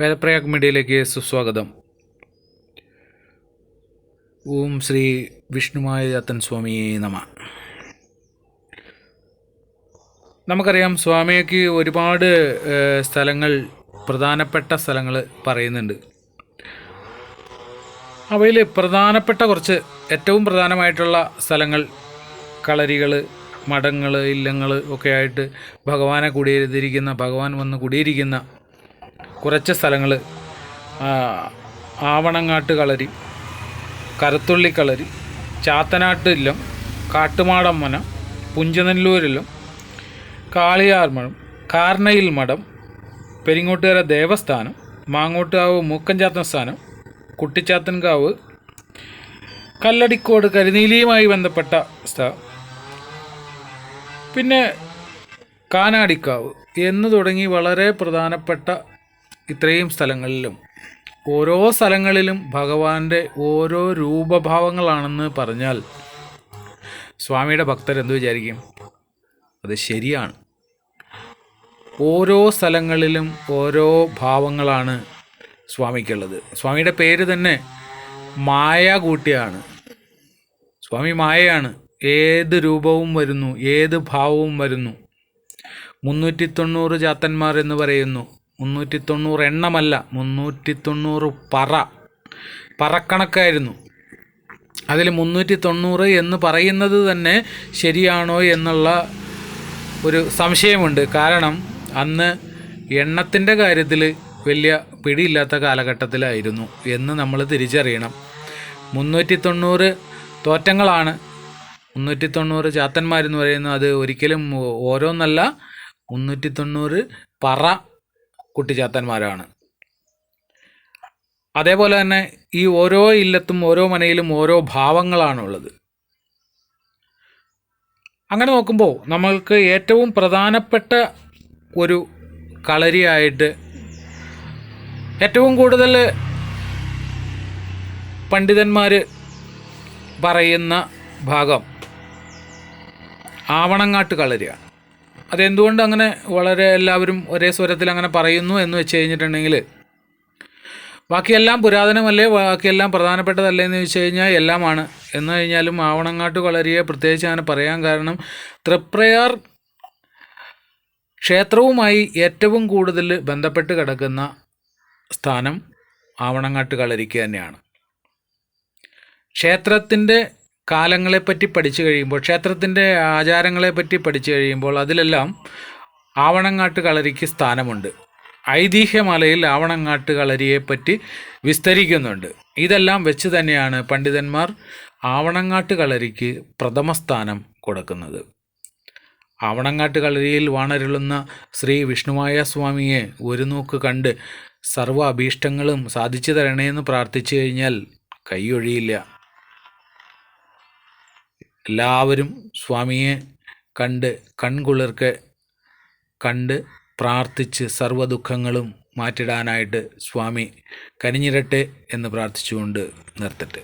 വേദപ്രയാഗ് മീഡിയയിലേക്ക് സുസ്വാഗതം. ഓം ശ്രീ വിഷ്ണുമായ അത്തൻ സ്വാമിയെ നമ. നമുക്കറിയാം സ്വാമിക്ക് ഒരുപാട് സ്ഥലങ്ങൾ പ്രധാനപ്പെട്ട സ്ഥലങ്ങൾ പറയുന്നുണ്ട്. അവയിൽ പ്രധാനപ്പെട്ട കുറച്ച് ഏറ്റവും പ്രധാനമായിട്ടുള്ള സ്ഥലങ്ങൾ കളരികൾ മഠങ്ങൾ ഇല്ലങ്ങൾ ഒക്കെ ആയിട്ട് ഭഗവാനെ കുടിയിരുത്തിയിരിക്കുന്ന ഭഗവാൻ വന്ന് കുടിയിരിക്കുന്ന കുറച്ച് സ്ഥലങ്ങൾ ആവണങ്ങാട്ട് കളരി കരത്തുള്ളി കളരി ചാത്തനാട്ട് ഇല്ലം കാട്ടുമാടമ്മന പുഞ്ചനെല്ലൂരില്ലം കാളിയാർ മഠം കാർണയിൽ മഠം പെരിങ്ങോട്ടുകര ദേവസ്ഥാനം മാങ്ങോട്ടുകാവ് മൂക്കഞ്ചാത്തൻ സ്ഥാനം കുട്ടിച്ചാത്തൻകാവ് കല്ലടിക്കോട് കരിനീലിയുമായി ബന്ധപ്പെട്ട സ്ഥലം പിന്നെ കാനാടിക്കാവ് എന്ന് തുടങ്ങി വളരെ പ്രധാനപ്പെട്ട ഇത്രയും സ്ഥലങ്ങളിലും. ഓരോ സ്ഥലങ്ങളിലും ഭഗവാന്റെ ഓരോ രൂപഭാവങ്ങളാണെന്ന് പറഞ്ഞാൽ സ്വാമിയുടെ ഭക്തരെന്ത് വിചാരിക്കും? അത് ശരിയാണ്. ഓരോ സ്ഥലങ്ങളിലും ഓരോ ഭാവങ്ങളാണ് സ്വാമിക്കുള്ളത്. സ്വാമിയുടെ പേര് തന്നെ മായ കൂട്ടിയാണ്. സ്വാമി മായയാണ്. ഏത് രൂപവും വരുന്നു ഏത് ഭാവവും വരുന്നു. മുന്നൂറ്റി തൊണ്ണൂറ് ജാത്തന്മാർ എന്ന് പറയുന്നു. മുന്നൂറ്റി തൊണ്ണൂറ് എണ്ണമല്ല മുന്നൂറ്റി തൊണ്ണൂറ് പറ. പറക്കണക്കായിരുന്നു. അതിൽ മുന്നൂറ്റി തൊണ്ണൂറ് എന്ന് പറയുന്നത് തന്നെ ശരിയാണോ എന്നുള്ള ഒരു സംശയമുണ്ട്. കാരണം അന്ന് എണ്ണത്തിന്റെ കാര്യത്തിൽ വലിയ പിടിയില്ലാത്ത കാലഘട്ടത്തിലായിരുന്നു എന്ന് നമ്മൾ തിരിച്ചറിയണം. മുന്നൂറ്റി തൊണ്ണൂറ് തോറ്റങ്ങളാണ്. മുന്നൂറ്റി തൊണ്ണൂറ് ചാത്തന്മാരെന്ന് പറയുന്നത് അത് ഒരിക്കലും ഓരോന്നല്ല. മുന്നൂറ്റി തൊണ്ണൂറ് പറ കുട്ടിച്ചാത്തന്മാരാണ് അതേപോലെ തന്നെ ഈ ഓരോ ഇല്ലത്തും ഓരോ മനയിലും ഓരോ ഭാവങ്ങളാണുള്ളത്. അങ്ങനെ നോക്കുമ്പോൾ നമ്മൾക്ക് ഏറ്റവും പ്രധാനപ്പെട്ട ഒരു കളരിയായിട്ട് ഏറ്റവും കൂടുതൽ പണ്ഡിതന്മാർ പറയുന്ന ഭാഗം ആവണങ്ങാട്ട് കളരിയാണ്. അതെന്തുകൊണ്ട് അങ്ങനെ വളരെ എല്ലാവരും ഒരേ സ്വരത്തിൽ അങ്ങനെ പറയുന്നു എന്ന് വെച്ച് കഴിഞ്ഞിട്ടുണ്ടെങ്കിൽ ബാക്കിയെല്ലാം പുരാതനമല്ലേ ബാക്കിയെല്ലാം പ്രധാനപ്പെട്ടതല്ലേ എന്ന് ചോദിച്ചു കഴിഞ്ഞാൽ എല്ലാമാണ്. എന്ന് കഴിഞ്ഞാലും ആവണങ്ങാട്ട് കളരിയെ പ്രത്യേകിച്ച് അങ്ങനെ പറയാൻ കാരണം തൃപ്രയാർ ക്ഷേത്രവുമായി ഏറ്റവും കൂടുതൽ ബന്ധപ്പെട്ട് കിടക്കുന്ന സ്ഥാനം ആവണങ്ങാട്ട് കളരിക്ക് തന്നെയാണ്. ക്ഷേത്രത്തിന്റെ കാലങ്ങളെപ്പറ്റി പഠിച്ചു കഴിയുമ്പോൾ ക്ഷേത്രത്തിന്റെ ആചാരങ്ങളെപ്പറ്റി പഠിച്ചു കഴിയുമ്പോൾ അതിലെല്ലാം ആവണങ്ങാട്ട് കളരിക്ക് സ്ഥാനമുണ്ട്. ഐതിഹ്യമലയിൽ ആവണങ്ങാട്ട് കളരിയെപ്പറ്റി വിസ്തരിക്കുന്നുണ്ട്. ഇതെല്ലാം വെച്ച് തന്നെയാണ് പണ്ഡിതന്മാർ ആവണങ്ങാട്ട് കളരിക്ക് പ്രഥമ സ്ഥാനം കൊടുക്കുന്നത്. ആവണങ്ങാട്ട് കളരിയിൽ വാണരുളുന്ന ശ്രീ വിഷ്ണുവായ സ്വാമിയെ ഒരു നോക്ക് കണ്ട് സർവ അഭീഷ്ടങ്ങളും സാധിച്ചു തരണേന്ന് പ്രാർത്ഥിച്ചു കഴിഞ്ഞാൽ കൈയൊഴിയില്ല. എല്ലാവരും സ്വാമിയെ കണ്ട് കൺകുളിർക്ക് കണ്ട് പ്രാർത്ഥിച്ച് സർവ ദുഃഖങ്ങളും മാറ്റിടാനായിട്ട് സ്വാമി കനിഞ്ഞിരട്ടെ എന്ന് പ്രാർത്ഥിച്ചുകൊണ്ട് നിർത്തട്ടെ.